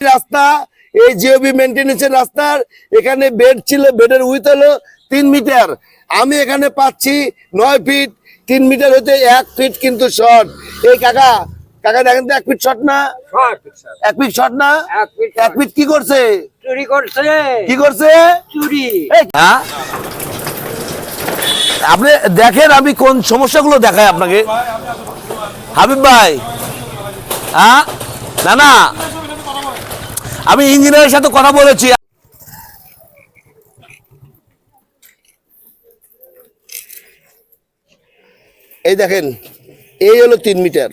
রাস্তা এই জিওবি মেনটেন্যান্সের রাস্তার এখানে বেড ছিল বেডের উইথ হলো তিন মিটার আমি এখানে পাচ্ছি নয় ফিট তিন মিটার হতে এক ফিট কিন্তু শর্ট এই কাকা কাকা দেখেন তো এক ফিট শর্ট না? এক ফিট শর্ট না? এক ফিট কি করছে? চুরি করছে। কি করছে? চুরি? আপনি দেখেন আমি কোন সমস্যাগুলো দেখাই আপনাকে। হাবিব ভাই হ্যাঁ? না না আমি ইঞ্জিনিয়ারের সাথে কথা বলেছি। এই দেখেন, এই হলো তিন মিটার।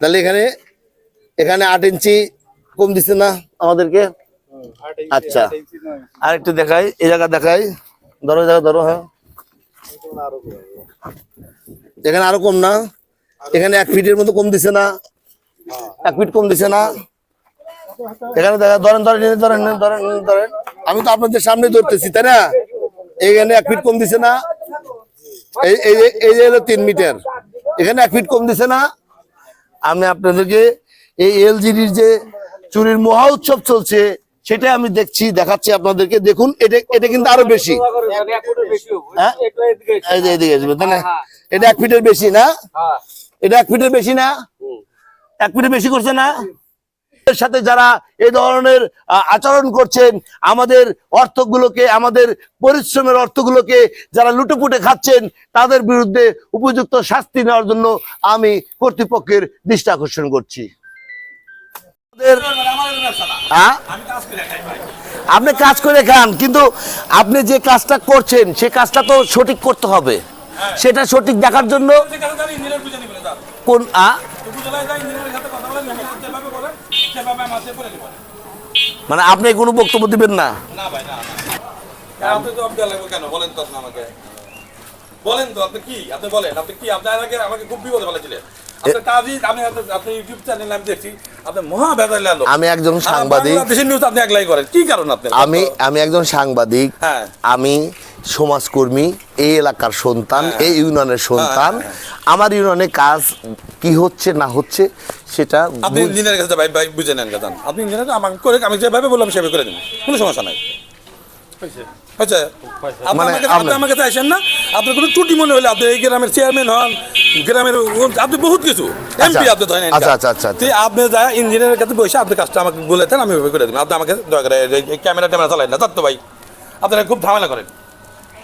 তাহলে এখানে এখানে আট ইঞ্চি কম দিচ্ছে না আমাদেরকে? আচ্ছা। আর একটু দেখাই, এই জায়গা দেখাই। ধরো জায়গা ধরো হ্যাঁ। এখানে আরও কম না? এখানে এক ফিটের মতো কম দিছে না। এক ফিট কম দিছে না। এখানে দেখা ধরেন ধরেন ধরেন ধরেন ধরেন। আমি তো আপনাদের সামনে ধরতেছি তাই না? এখানে এক ফিট কম দিছে না। এই এই যে- এই যে হলো তিন মিটার। এখানে এক ফিট কম দিছে না। আমি আপনাদেরকে এই এলজিডির যে চুরির মহা উৎসব চলছে সেটা আমি দেখছি দেখাচ্ছি আপনাদেরকে। দেখুন এটা এটা কিন্তু আরও বেশি। হ্যাঁ? এদিকে আসবে তাই না? এটা এক ফিটের বেশি না? এটা এক ফিটের বেশি না? এক ফিটের বেশি করছে না? এর সাথে যারা এই ধরনের আচরণ করছেন আমাদের অর্থগুলোকে আমাদের পরিশ্রমের অর্থগুলোকে যারা লুটেপুটে খাচ্ছেন তাদের বিরুদ্ধে উপযুক্ত শাস্তি নেওয়ার জন্য আমি কর্তৃপক্ষের দৃষ্টি আকর্ষণ করছি? আপনি কাজ করে খান কিন্তু আপনি যে কাজটা করছেন সে কাজটা তো সঠিক করতে হবে। সেটা সঠিক দেখার জন্য কোন মানে আপনি কোনো বক্তব্য দিবেন না? আপনি তো আপনি লাগবে কেন? বলেন তো আপনি আমাকে। বলেন তো আপনি কি? আপনি বলেন আপনি কি? আপনার আগে আমাকে খুব বিপদে ফেলেছিলেন। আমি চ্যানেল আমি একজন সাংবাদিক। দেশের নিউজ আপনি একলাই করেন কি কারণ আপনি আমি আমি একজন সাংবাদিক। হ্যাঁ। আমি সমাজকর্মী এই এলাকার সন্তান এই ইউনিয়নের সন্তান। হ্যাঁ, আমার ইউনিয়নে কাজ কি হচ্ছে না হচ্ছে সেটা আপনি বুঝ- কাছে ভাই ভাই বুঝে নেন আপনি ইঞ্জিনিয়ার আমাকে করে আমি যেভাবে বললাম সেভাবে করে দিন। কোনো সমস্যা নাই। হয়েছে আপনি আপনি আমার কাছে আসেন না? আপনার কোনো ত্রুটি মনে হলে আপনি এই গ্রামের চেয়ারম্যান হন গ্রামের আপনি বহুত কিছু। এমপি আপনি ধরেন আচ্ছা, আচ্ছা, আচ্ছা, আচ্ছা। আপনি যা ইঞ্জিনিয়ারের কাছে বসে আপনি কাজটা আমাকে বলে দেন আমি ওইভাবে করে দেবেন আপনি আমাকে দয়া করে ক্যামেরা ট্যামেরা চালাইন না। তার তো ভাই আপনারা খুব ঝামেলা করেন।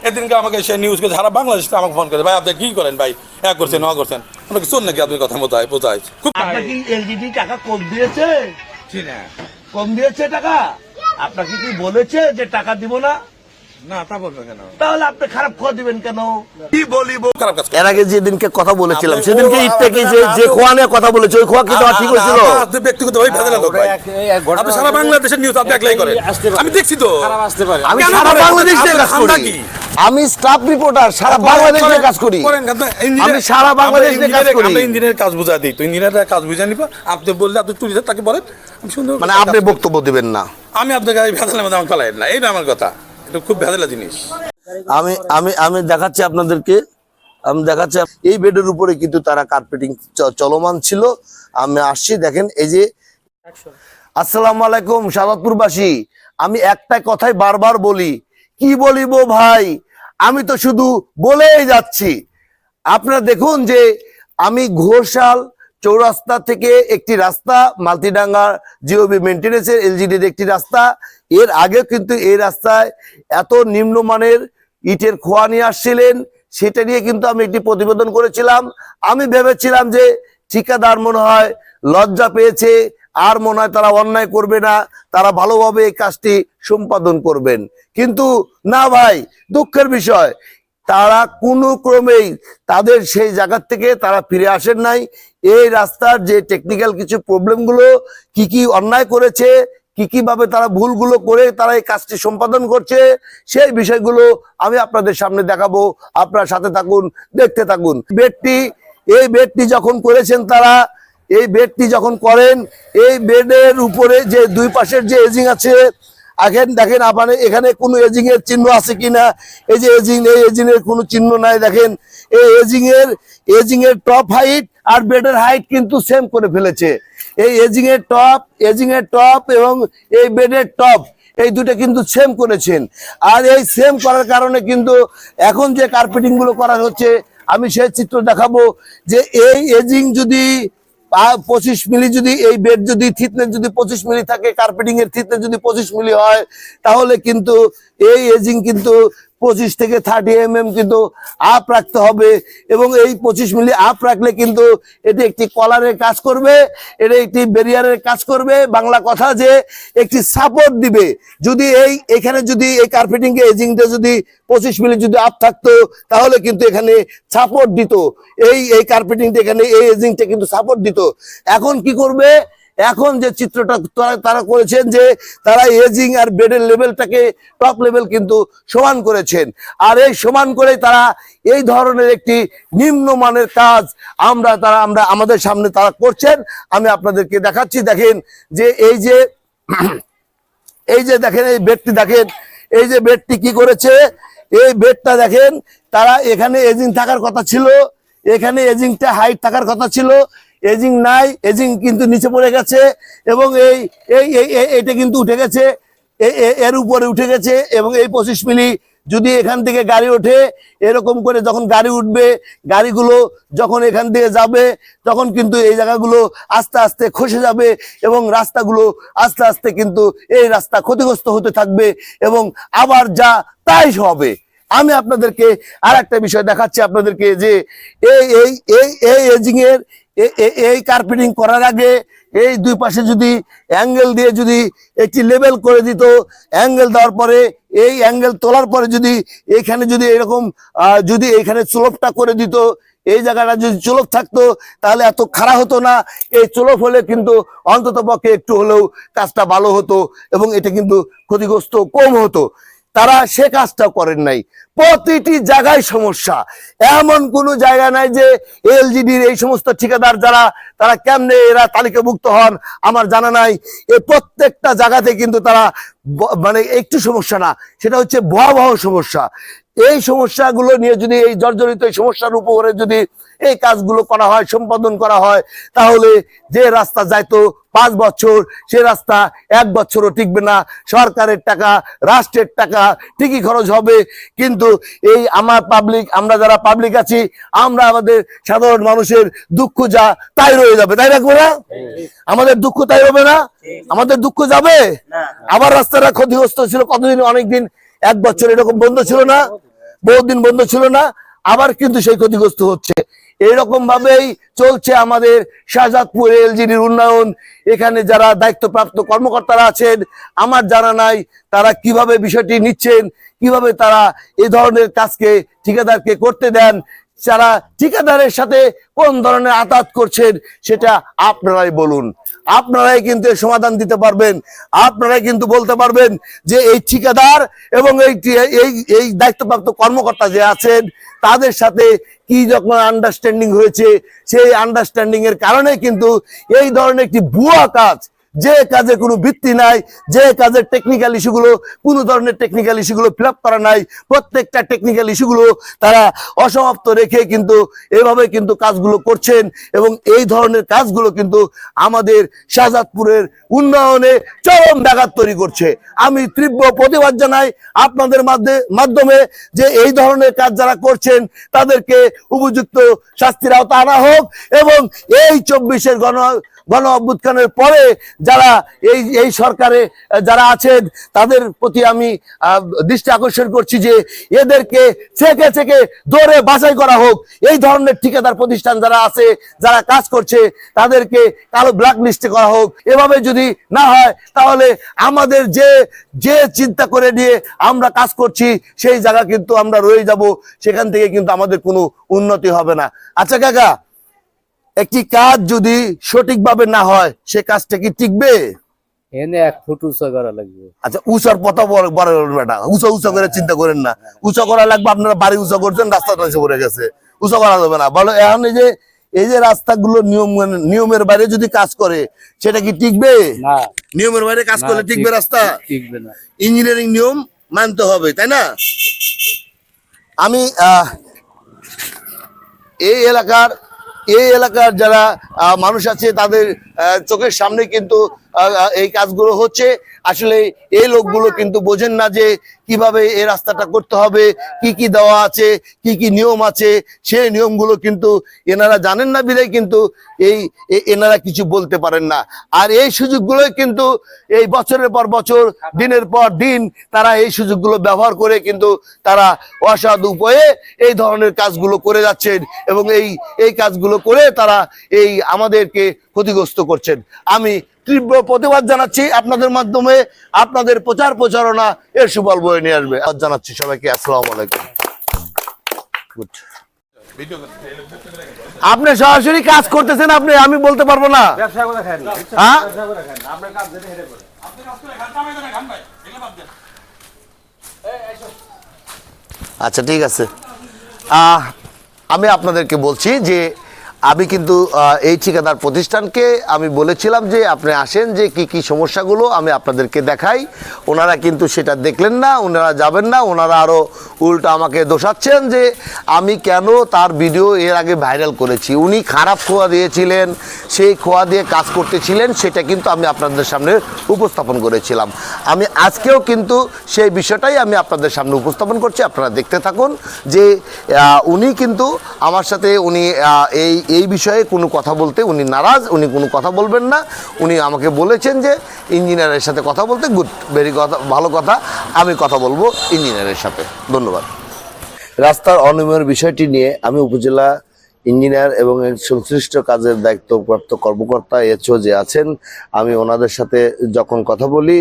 এদিনকে আমাকে সে নিউজ করে সারা বাংলাদেশ আমাকে ফোন করে ভাই আপনি কি করেন ভাই? এক করছেন ন করছেন। আপনাকে শোন নাকি? আপনি কথা মতো বোঝায়। খুব কি এলজিডি টাকা কম দিয়েছে? কম দিয়েছে টাকা? আপনাকে কি বলেছে যে টাকা দিব না? না তা বলবে কেন? তাহলে আপনি খারাপ খোয়া দিবেন কেন? কি বলিব? এর আগে যেদিনকে কথা বলেছিলাম সেদিনকে ও, থেকে যে যে খোয়া নিয়ে কথা বলেছে ওই খোয়া কি দেওয়া ঠিক হয়েছিল। আপনি ব্যক্তিগত ভাবে ভেজাল ভাই। আপনি সারা বাংলাদেশের নিউজ আপনি একলাই করেন। আমি দেখছি তো। আমি সারা বাংলাদেশ নিয়ে কাজ করি। আমি স্টাফ রিপোর্টার সারা বাংলাদেশ নিয়ে কাজ করি। আমি সারা বাংলাদেশ নিয়ে কাজ করি। আমরা ইঞ্জিনিয়ারের কাজ বুঝা দিই। তো ইঞ্জিনিয়ারের কাজ বুঝা নিব। আপনি বললে আপনি তাকে বলেন। আমি সুন্দর মানে আপনি বক্তব্য দিবেন না। আমি আপনাকে এই ভেজালের মধ্যে আমাকে ফেলাই না। এইটা আমার কথা। খুব ভেজালা জিনিস। আমি আমি আমি দেখাচ্ছি আপনাদেরকে। আমি দেখাচ্ছি এই বেডের উপরে কিন্তু তারা কার্পেটিং চলমান ছিল। আমি আসছি, দেখেন, এই যে আসসালামু আলাইকুম, সাদাতপুরবাসী। আমি একটা কথাই বারবার বলি। কি বলিব ভাই? আমি তো শুধু বলেই যাচ্ছি। আপনারা দেখুন যে আমি ঘোষাল চৌরাস্তা থেকে একটি রাস্তা মালতিডাঙ্গা জিওবি মেনটেন্যান্সের এলজিডির একটি রাস্তা। এর আগে কিন্তু এই রাস্তায় এত নিম্নমানের ইটের খোয়া নিয়ে আসছিলেন, সেটা নিয়ে কিন্তু আমি একটি প্রতিবেদন করেছিলাম। আমি ভেবেছিলাম যে ঠিকাদার মনে হয় লজ্জা পেয়েছে, আর মনে হয় তারা অন্যায় করবে না, তারা ভালোভাবে এই কাজটি সম্পাদন করবেন। কিন্তু না ভাই, দুঃখের বিষয় তারা কোনো ক্রমেই তাদের সেই জায়গার থেকে তারা ফিরে আসেন নাই। এই রাস্তার যে টেকনিক্যাল কিছু প্রবলেমগুলো কি কি অন্যায় করেছে, কি কি ভাবে তারা ভুলগুলো করে তারা এই কাজটি সম্পাদন করছে, সেই বিষয়গুলো আমি আপনাদের সামনে দেখাবো। আপনার সাথে থাকুন, দেখতে থাকুন। বেডটি, এই বেডটি যখন করেছেন তারা, এই বেডটি যখন করেন, এই বেডের উপরে যে দুই পাশের যে এজিং আছে এখন দেখেন আপনার এখানে কোনো এজিং এর চিহ্ন আছে কিনা? এই যে এজিং এই এজিং এর কোনো চিহ্ন নাই, দেখেন। এই এজিং এর এজিং এর টপ হাইট আর বেডের হাইট কিন্তু সেম করে ফেলেছে। এই এজিং এর টপ এজিং এর টপ এবং এই বেডের টপ এই দুটো কিন্তু সেম করেছেন। আর এই সেম করার কারণে কিন্তু এখন যে কার্পেটিংগুলো করা হচ্ছে, আমি সেই চিত্র দেখাবো যে এই এজিং যদি পঁচিশ মিলি যদি এই বেড যদি থিকনেস যদি পঁচিশ মিলি থাকে কার্পেটিং এর থিকনেস যদি পঁচিশ মিলি হয়, তাহলে কিন্তু এই এজিং কিন্তু পঁচিশ থেকে থার্টি এম এম কিন্তু আপ রাখতে হবে এবং এই পঁচিশ মিলি আপ রাখলে কিন্তু এটি একটি কলারের কাজ করবে, এটা একটি ব্যারিয়ারের কাজ করবে। বাংলা কথা যে একটি সাপোর্ট দিবে। যদি এই, এখানে যদি এই কার্পেটিং এ এজিংটা যদি পঁচিশ মিলি যদি আপ থাকতো, তাহলে কিন্তু এখানে সাপোর্ট দিত। এই এই কার্পেটিংটা এখানে, এই এজিংটা কিন্তু সাপোর্ট দিত। এখন কি করবে? এখন যে চিত্রটা তারা- করেছেন যে তারা এজিং আর বেডের লেভেলটাকে টপ লেভেল কিন্তু সমান করেছেন। আর এই সমান করে তারা এই ধরনের একটি নিম্নমানের কাজ আমরা তারা আমরা আমাদের সামনে তারা করছেন। আমি আপনাদেরকে দেখাচ্ছি, দেখেন যে এই যে এই যে দেখেন, এই বেডটি দেখেন, এই যে বেডটি কি করেছে? এই বেডটা দেখেন, তারা এখানে এজিং থাকার কথা ছিল, এখানে এজিংটা হাইট থাকার কথা ছিল এজিং নাই, এজিং কিন্তু নিচে পড়ে গেছে এবং এই এই এটা কিন্তু উঠে গেছে এর উপরে উঠে গেছে এবং এই পঁচিশ মিলি যদি এখান থেকে গাড়ি ওঠে, এরকম করে যখন গাড়ি উঠবে, গাড়িগুলো যখন এখান দিয়ে যাবে, তখন কিন্তু এই জায়গাগুলো আস্তে আস্তে খসে যাবে এবং রাস্তাগুলো আস্তে আস্তে কিন্তু এই রাস্তা ক্ষতিগ্রস্ত হতে থাকবে এবং আবার যা তাই হবে। আমি আপনাদেরকে আর একটা বিষয় দেখাচ্ছি আপনাদেরকে যে এই এই এই এজিং এর এই কার্পেটিং করার আগে এই দুই পাশে যদি অ্যাঙ্গেল দিয়ে যদি একটি লেভেল করে দিত অ্যাঙ্গেল দেওয়ার পরে, এই অ্যাঙ্গেল তোলার পরে যদি এখানে যদি এরকম যদি এখানে চুলপটা করে দিত, এই জায়গাটা যদি চুলপ থাকতো, তাহলে এত খারাপ হতো না। এই চুলপ হলে কিন্তু অন্তত পক্ষে একটু হলেও কাজটা ভালো হতো এবং এটা কিন্তু ক্ষতিগ্রস্ত কম হতো। তারা সে কাজটা করেন নাই। প্রতিটি জায়গায় সমস্যা। এমন কোনো জায়গা নাই যে এলজিডির এই সমস্ত ঠিকাদার যারা, তারা কেমনে এরা তালিকাভুক্ত হন, আমার জানা নাই। এ প্রত্যেকটা জায়গাতে কিন্তু তারা মানে একটু সমস্যা না, সেটা হচ্ছে ভয়াবহ সমস্যা। এই সমস্যাগুলো নিয়ে যদি এই জর্জরিত এই সমস্যার উপরে যদি এই কাজগুলো করা হয় সম্পাদন করা হয় তাহলে যে রাস্তা যাইতো পাঁচ বছর সে রাস্তা এক বছরও টিকবে না। সরকারের টাকা রাষ্ট্রের টাকা ঠিকই খরচ হবে। কিন্তু এই আমার পাবলিক আমরা যারা পাবলিক আছি আমরা আমাদের সাধারণ মানুষের দুঃখ যা তাই রয়ে যাবে। তাই রাখব না আমাদের দুঃখ তাই হবে না? আমাদের দুঃখ যাবে? আবার রাস্তাটা ক্ষতিগ্রস্ত ছিল কতদিন? অনেকদিন এক বছর এরকম বন্ধ ছিল না? বহুদিন বন্ধ ছিল না, আবার কিন্তু সেই ক্ষতিগ্রস্ত হচ্ছে। এইরকম ভাবেই চলছে আমাদের শাহজাদপুর এলজিডির উন্নয়ন। এখানে যারা দায়িত্বপ্রাপ্ত কর্মকর্তারা আছেন, আমার জানা নাই তারা কীভাবে বিষয়টি নিচ্ছেন, কীভাবে তারা এই ধরনের কাজকে ঠিকাদারকে করতে দেন, যারা ঠিকাদারের সাথে কোন ধরনের আতাত করছেন, সেটা আপনারাই বলুন। আপনারাই কিন্তু এর সমাধান দিতে পারবেন। আপনারাই কিন্তু বলতে পারবেন যে এই ঠিকাদার এবং এই এই এই দায়িত্বপ্রাপ্ত কর্মকর্তা যে আছেন, তাদের সাথে কি যখন আন্ডারস্ট্যান্ডিং হয়েছে, সেই আন্ডারস্ট্যান্ডিং এর কারণে কিন্তু এই ধরনের একটি ভুয়া কাজ যে কাজে কোনো ভিত্তি নাই, যে কাজের টেকনিক্যাল ইস্যুগুলো কোনো ধরনের টেকনিক্যাল ইস্যুগুলো ফিল করা নাই, প্রত্যেকটা টেকনিক্যাল ইস্যুগুলো তারা অসমাপ্ত রেখে কিন্তু এভাবে কিন্তু কাজগুলো করছেন এবং এই ধরনের কাজগুলো কিন্তু আমাদের শাহজাদপুরের উন্নয়নে চরম ব্যাঘাত তৈরি করছে। আমি তীব্র প্রতিবাদ জানাই আপনাদের মাধ্যমে মাধ্যমে যে এই ধরনের কাজ যারা করছেন তাদেরকে উপযুক্ত শাস্তির আওতা আনা হোক এবং এই চব্বিশের গণ গণ অভ্যুত্থানের পরে যারা এই এই সরকারে যারা আছেন, তাদের প্রতি আমি দৃষ্টি আকর্ষণ করছি যে এদেরকে থেকে থেকে দৌড়ে বাছাই করা হোক। এই ধরনের ঠিকাদার প্রতিষ্ঠান যারা আছে, যারা কাজ করছে, তাদেরকে কালো ব্ল্যাক লিস্টে করা হোক। এভাবে যদি না হয়, তাহলে আমাদের যে যে চিন্তা করে নিয়ে আমরা কাজ করছি, সেই জায়গা কিন্তু আমরা রয়ে যাব। সেখান থেকে কিন্তু আমাদের কোনো উন্নতি হবে না। আচ্ছা কাকা একটি কাজ যদি সঠিকভাবে না হয় সে কাজটা কি টিকবে? এনে এক ফুট উঁচা করা লাগবে। আচ্ছা উঁচার পথা বড় বড় বেটা উঁচা উঁচা করে চিন্তা করেন না। উঁচা করা লাগবে আপনারা বাড়ি উঁচা করছেন পড়ে গেছে। উঁচা করা যাবে না। বলো এখন এই যে এই যে রাস্তাগুলো নিয়ম নিয়মের বাইরে যদি কাজ করে সেটা কি টিকবে? নিয়মের বাইরে কাজ করলে টিকবে রাস্তা? টিকবে না। ইঞ্জিনিয়ারিং নিয়ম মানতে হবে তাই না? আমি আহ, এই এলাকার এই এলাকার যারা মানুষ আছে তাদের চোখের সামনে কিন্তু এই কাজগুলো হচ্ছে। আসলে এই লোকগুলো কিন্তু বোঝেন না যে কীভাবে এই রাস্তাটা করতে হবে কি কি দেওয়া আছে কি কি নিয়ম আছে সেই নিয়মগুলো কিন্তু এনারা জানেন না বিধায় কিন্তু এই এনারা কিছু বলতে পারেন না। আর এই সুযোগগুলোই কিন্তু এই বছরের পর বছর দিনের পর দিন তারা এই সুযোগগুলো ব্যবহার করে কিন্তু তারা অসাধু উপায়ে এই ধরনের কাজগুলো করে যাচ্ছেন এবং এই এই কাজগুলো করে তারা এই আমাদেরকে ক্ষতিগ্রস্ত করছেন। আমি তীব্র প্রতিবাদ জানাচ্ছি আপনাদের মাধ্যমে। আপনাদের প্রচার প্রচারণা এর সুফল বয়ে নিয়ে আসবে। জানাচ্ছি সবাইকে আসসালাম আলাইকুম। আপনি সরাসরি কাজ করতেছেন আপনি আমি বলতে পারব না। হ্যাঁ? আচ্ছা ঠিক আছে। আহ, আমি আপনাদেরকে বলছি যে আমি কিন্তু এই ঠিকাদার প্রতিষ্ঠানকে আমি বলেছিলাম যে আপনি আসেন যে কি কি সমস্যাগুলো আমি আপনাদেরকে দেখাই। ওনারা কিন্তু সেটা দেখলেন না, ওনারা যাবেন না, ওনারা আরও উল্টো আমাকে দোষাচ্ছেন যে আমি কেন তার ভিডিও এর আগে ভাইরাল করেছি। উনি খারাপ খোয়া দিয়েছিলেন, সেই খোয়া দিয়ে কাজ করতেছিলেন, সেটা কিন্তু আমি আপনাদের সামনে উপস্থাপন করেছিলাম। আমি আজকেও কিন্তু সেই বিষয়টাই আমি আপনাদের সামনে উপস্থাপন করছি, আপনারা দেখতে থাকুন যে উনি কিন্তু আমার সাথে, উনি এই এই বিষয়ে কোনো কথা বলতে উনি নারাজ, উনি কোনো কথা বলবেন না। উনি আমাকে বলেছেন যে ইঞ্জিনিয়ারের সাথে কথা বলতে গুড ভেরি কথা, ভালো কথা, আমি কথা বলব ইঞ্জিনিয়ারের সাথে। ধন্যবাদ। রাস্তার অনিয়মের বিষয়টি নিয়ে আমি উপজেলা ইঞ্জিনিয়ার এবং সংশ্লিষ্ট কাজের দায়িত্বপ্রাপ্ত কর্মকর্তা এচও যে আছেন। আমি ওনাদের সাথে যখন কথা বলি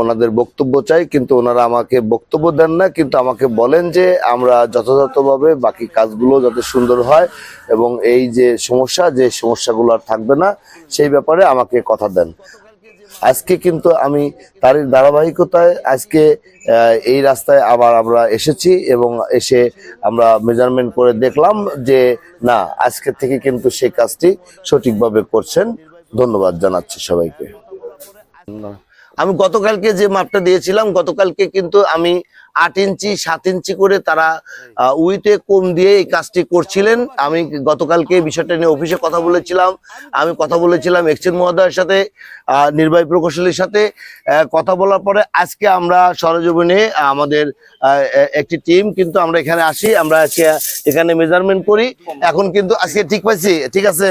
ওনাদের বক্তব্য চাই, কিন্তু ওনারা আমাকে বক্তব্য দেন না, কিন্তু আমাকে বলেন যে আমরা যথাযথভাবে বাকি কাজগুলো যাতে সুন্দর হয় এবং এই যে সমস্যা, যে সমস্যাগুলো আর থাকবে না, সেই ব্যাপারে আমাকে কথা দেন। আজকে কিন্তু আমি তার ধারাবাহিকতায় আজকে এই রাস্তায় আবার আমরা এসেছি এবং এসে আমরা মেজারমেন্ট করে দেখলাম যে, না, আজকে থেকে কিন্তু সেই কাজটি সঠিকভাবে করছেন। ধন্যবাদ জানাচ্ছি সবাইকে। আমি গতকালকে যে মাপটা দিয়েছিলাম গতকালকে কিন্তু আমি আট ইঞ্চি সাত ইঞ্চি করে তারা উইতে কম দিয়ে এই কাজটি করছিলেন। আমি গতকালকে বিষয়টা নিয়ে অফিসে কথা বলেছিলাম। আমি কথা বলেছিলাম এক্সচেঞ্জ মহোদয়ের সাথে আহ, নির্বাহী প্রকৌশলীর সাথে। কথা বলার পরে আজকে আমরা সরজমিনে আমাদের একটি টিম কিন্তু আমরা এখানে আসি। আমরা আজকে এখানে মেজারমেন্ট করি। এখন কিন্তু আজকে ঠিক পাইছি ঠিক আছে?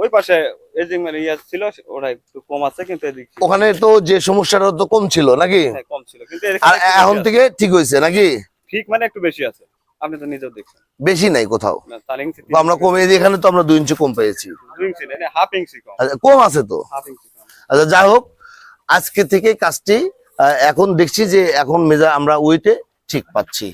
ওই পাশে এজিং মানে ইয়া ছিল ওটা একটু কম আছে কিন্তু এদিক ওখানে তো যে সমস্যাটা তো কম ছিল নাকি? হ্যাঁ, কম ছিল কিন্তু আর এখন থেকে ঠিক হয়েছে নাকি? ঠিক মানে একটু বেশি আছে আপনি তো নিজেও দেখছেন। বেশি নাই কোথাও। আমরা কমে দিয়ে এখানে তো আমরা দুই ইঞ্চি কম পেয়েছি। দুই ইঞ্চি কম। আচ্ছা, আছে তো। আচ্ছা যাই হোক আজকে থেকে কাজটি এখন দেখছি যে এখন মেজা আমরা উইতে ঠিক পাচ্ছি।